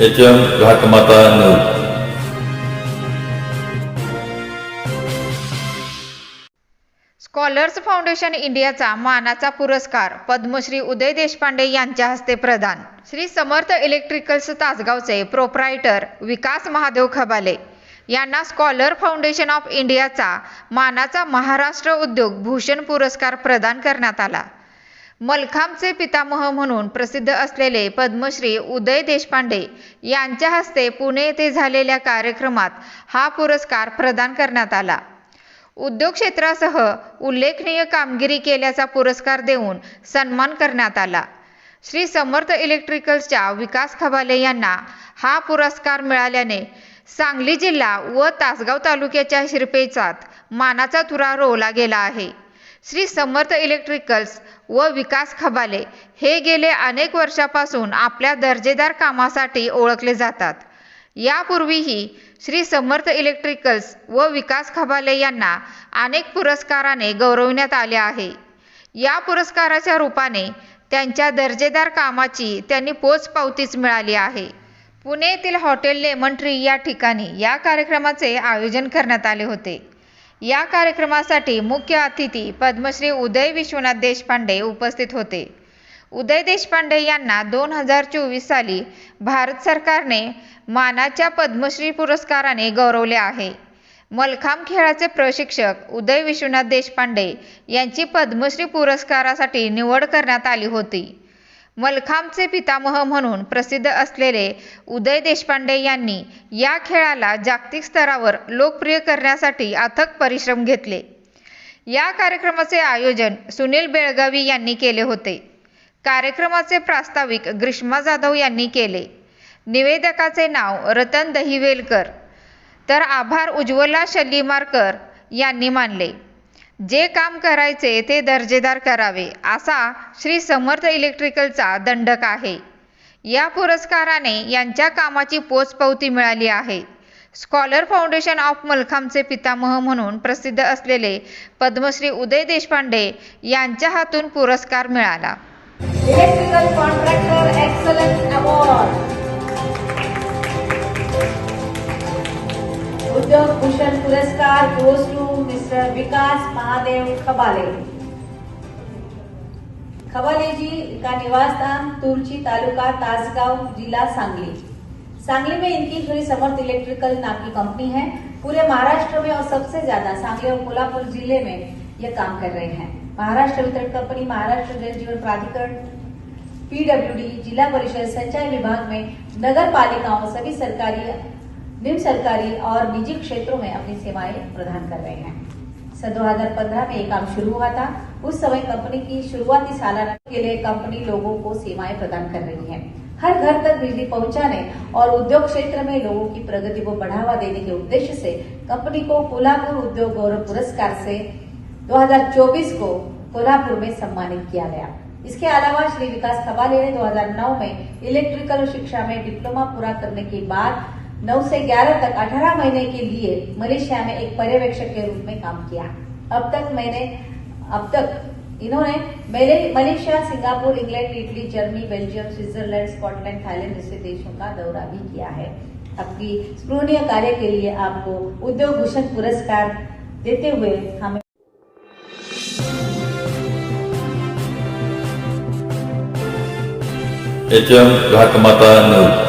H M Ghatmata news scholars foundation इंडियाचा मानाचा पुरस्कार पद्मश्री उदय देशपांडे यांच्या हस्ते प्रदान. श्री समर्थ इलेक्ट्रिकल्स तासगावचे प्रोप्रायटर विकास महादेव खबाले. यांना स्कॉलर फाउंडेशन ऑफ इंडियाचा मानाचा महाराष्ट्र उद्योग भूषण पुरस्कार प्रदान करण्यात आला. मलखांबचे पितामह म्हणून प्रसिद्ध असलेले पद्मश्री उदय देशपांडे यांच्या हस्ते पुणे येथे झालेल्या कार्यक्रमात हा पुरस्कार प्रदान करण्यात आला. उद्योग क्षेत्रासह उल्लेखनीय कामगिरी केल्याचा पुरस्कार देऊन सन्मान करण्यात आला. श्री समर्थ इलेक्ट्रिकल्सच्या विकास खबाले यांना हा पुरस्कार मिळाल्याने सांगली जिल्हा व तासगाव तालुक्याच्या शिरपेचात मानाचा तुरा रोवला गेला आहे. श्री समर्थ इलेक्ट्रिकल्स व विकास खबाले हे गेले अनेक वर्षापासून आपल्या दर्जेदार कामासाठी ओळखले जातात. यापूर्वीही श्री समर्थ इलेक्ट्रिकल्स व विकास खबाले यांना अनेक पुरस्काराने गौरवण्यात आले आहे. या पुरस्काराच्या रूपाने त्यांच्या दर्जेदार कामाची त्यांनी पोचपावतीच मिळाली आहे. पुणे येथील हॉटेल लेमन ट्री या ठिकाणी या कार्यक्रमाचे आयोजन करण्यात आले होते. या कार्यक्रमासाठी मुख्य अतिथी पद्मश्री उदय विश्वनाथ देशपांडे उपस्थित होते. उदय देशपांडे यांना दोन हजार चोवीस साली भारत सरकारने मानाच्या पद्मश्री पुरस्काराने गौरवले आहे. मलखांब खेळाचे प्रशिक्षक उदय विश्वनाथ देशपांडे यांची पद्मश्री पुरस्कारासाठी निवड करण्यात आली होती. मलखांबचे पितामह म्हणून प्रसिद्ध असलेले उदय देशपांडे यांनी या खेळाला जागतिक स्तरावर लोकप्रिय करण्यासाठी अथक परिश्रम घेतले. या कार्यक्रमाचे आयोजन सुनील बेळगावी यांनी केले होते. कार्यक्रमाचे प्रास्ताविक ग्रीष्मा जाधव यांनी केले. निवेदकाचे नाव रतन दहिवेलकर. तर आभार उज्ज्वला शल्लीमारकर यांनी मानले. जे काम करायचे ते दर्जेदार करावे असा श्री समर्थ इलेक्ट्रिकलचा दंडक आहे. या पुरस्काराने यांच्या कामाची पोचपावती मिळाली आहे. स्कॉलर फाउंडेशन ऑफ मलखामचे पितामह म्हणून प्रसिद्ध असलेले पद्मश्री उदय देशपांडे यांच्या हातून पुरस्कार मिळाला. Electrical contractor excellence award Udyog Bhushan पुरस्कार goes to mister Vikas Mahadev Khabale. Khabale ji का निवास स्थान तुर्ची तालुका तासगांव, जिला सांगली। सांगली में इनकी थोड़ी समर्थ इलेक्ट्रिकल नाम की कंपनी है। पूरे महाराष्ट्र में और सबसे ज़्यादा सांगली और कोल्हापुर ज़िले में ये काम कर रहे हैं। महाराष्ट्र वितरण कंपनी, महाराष्ट्र जल जीवन प्राधिकरण, पीडब्ल्यूडी, जिला परिषद सिंचाई विभाग में नगर पालिकाओं सभी सरकारी निम्न सरकारी और निजी क्षेत्रों में अपनी सेवाएँ प्रदान कर रहे हैं। सन 2015 में ये काम शुरू हुआ था। उस समय कंपनी की शुरुआती सालाना के लिए कंपनी लोगों को सेवाएँ प्रदान कर रही है। हर घर तक बिजली पहुँचाने और उद्योग क्षेत्र में लोगों की प्रगति को बढ़ावा देने के उद्देश्य से कंपनी को कोल्हापुर उद्योग गौरव पुरस्कार से 2024 को कोल्हापुर में सम्मानित किया गया। इसके अलावा श्री विकास खबाले ने 2009 में इलेक्ट्रिकल शिक्षा में डिप्लोमा पूरा करने के बाद 9 से 11 तक 18 महीने के लिए मलेशिया में एक पर्यवेक्षक के रूप में काम किया। अब तक मैंने, अब तक इन्होंने मेले- Malaysia, Singapore, England, Italy, Germany, Belgium, Switzerland, Scotland, Thailand जैसे देशों का दौरा भी किया है। आपकी स्मरणीय कार्य के लिए आपको उद्योग भूषण पुरस्कार देते हुए हमें एच एम घाटमाता न्यूज़